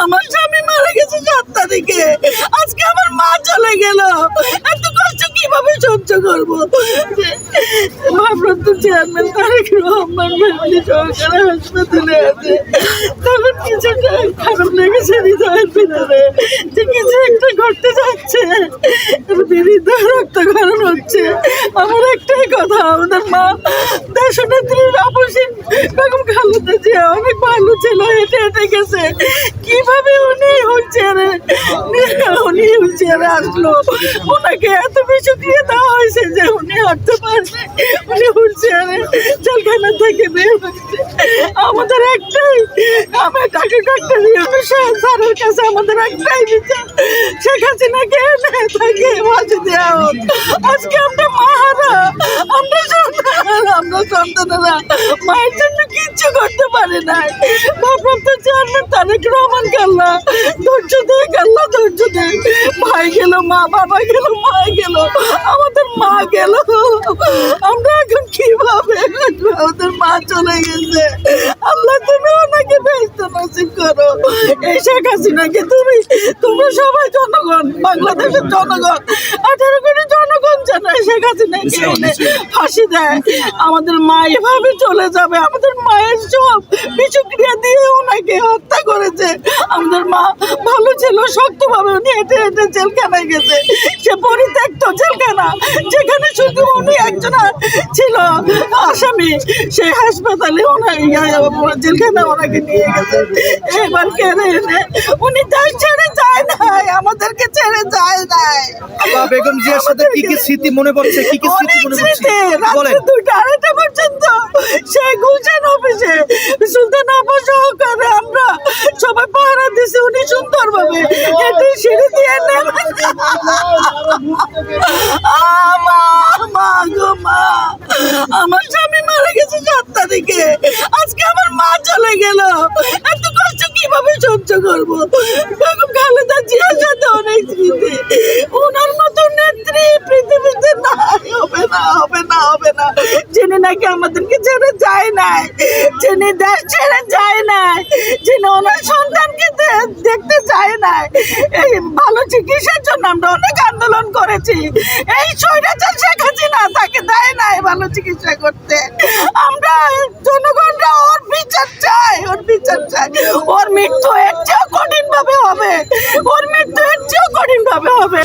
আমার স্বামী মারা গেছে সাত তারিখে আজকে আমার মা চলে গেল। এত কষ্ট কীভাবে সহ্য করব? ভাবরত চেয়ারম্যান তারেক রহমান ফ্যামিলি সরকারি হাসপাতালে আছে। তখন কিছু একটা খারাপ লেগেছে হৃদয়ের ভিতরে যে কিছু একটা ঘটতে যাচ্ছে। বিরুদ্ধ রক্তকরণ হচ্ছে। আমার একটাই কথা, আমাদের মা দেশনেত্রীর অপসীম বেগম খালেদা জিয়া, অনেক ভালো ছিল, হেঁটে হেঁটে গেছে। কীভাবে উনি হুইল চেয়ারে উনি হুইল চেয়ারে আসলো? ওনাকে এত বেশি দিয়ে দেওয়া হয়েছে যে উনি হাঁটতে পারবে উনি হুইল চেয়ারে জেলখানা থেকে বের হচ্ছে আমাদের একটাই আমার ডাক্তার ডাক্তার স্যারের কাছে আমাদের একটাই বিচার। শেখ হাসিনাকে তাকে ফাঁসি দেওয়া আজকে আমরা মাহারা আমরা সন্তান আমরা সন্তানেরা মায়ের জন্য কিচ্ছু করতে পারে নাই। ভারপ্রাপ্ত চেয়ারম্যান তারেক রহমান কাল্লা ধৈর্য দিয়ে কাল্লা ধৈর্য দিয়ে ভাই গেল, মা, বাবা গেল, মা গেল, আমাদের মা গেল। আমরা এখন কীভাবে আমাদের মা চলে গেছে। আল্লাহ, তুমি ওনাকে ব্যস্ত নসিব করো। এই শেখ হাসিনাকে তুমি তোমরা সবাই জনগণ, বাংলাদেশের জনগণ, আঠারো কোটি জানায় শেখ হাসিনাকে এনে ফাঁসি দেয়। আমাদের মা এভাবে চলে যাবে আমাদের মায়ের সব বিষক্রিয়া দিয়ে ওনাকে হত্যা করেছে। আমাদের মা ভালো ছিল শক্তভাবে উনি হেঁটে হেঁটে জেলখানায় গেছে। সে পরিত্যক্ত জেলখানা যেখানে শুধু উনি একজন ছিল আসামি সেই হাসপাতালে ওনার জেলখানা ওনাকে নিয়ে গেছে। এবার কেড়ে এনে উনি দেশ ছেড়ে যায় নাই আমাদেরকে ছেড়ে যায় নাই। আপা বেগম জিয়ার সাথে কি কি স্মৃতি মনে পড়ছে? কি কি স্মৃতি মনে পড়ছে? বলেন। দুইটা আড়াইটা পর্যন্ত সেই গুলশান অফিসে সুলতান আপা সহকারে আমরা সবাই পাহারা দিছি উনি সুন্দর ভাবে হেঁটে সিঁড়ি দিয়ে নেমে আমার স্বামী মারা গেছে সাত তারিখে। আজকে আমার মা চলে গেল। এত কষ্ট কীভাবে সহ্য করব? নাকি আমাদেরকে ছেড়ে যায় নাই, যিনি দেশ ছেড়ে যায় নাই, যিনি ওনার সন্তানকে দেখতে যায় নাই, এই ভালো চিকিৎসার জন্য আমরা অনেক আন্দোলন করেছি। এই স্বৈরাচার শেখ হাসিনা তাকে দেয় নাই ভালো চিকিৎসা করতে। আমরা জনগণরা ওর বিচার চাই, ওর বিচার চাই। ওর মৃত্যু এর চেয়েও কঠিন ভাবে হবে, ওর মৃত্যু এর চেয়েও কঠিন ভাবে হবে।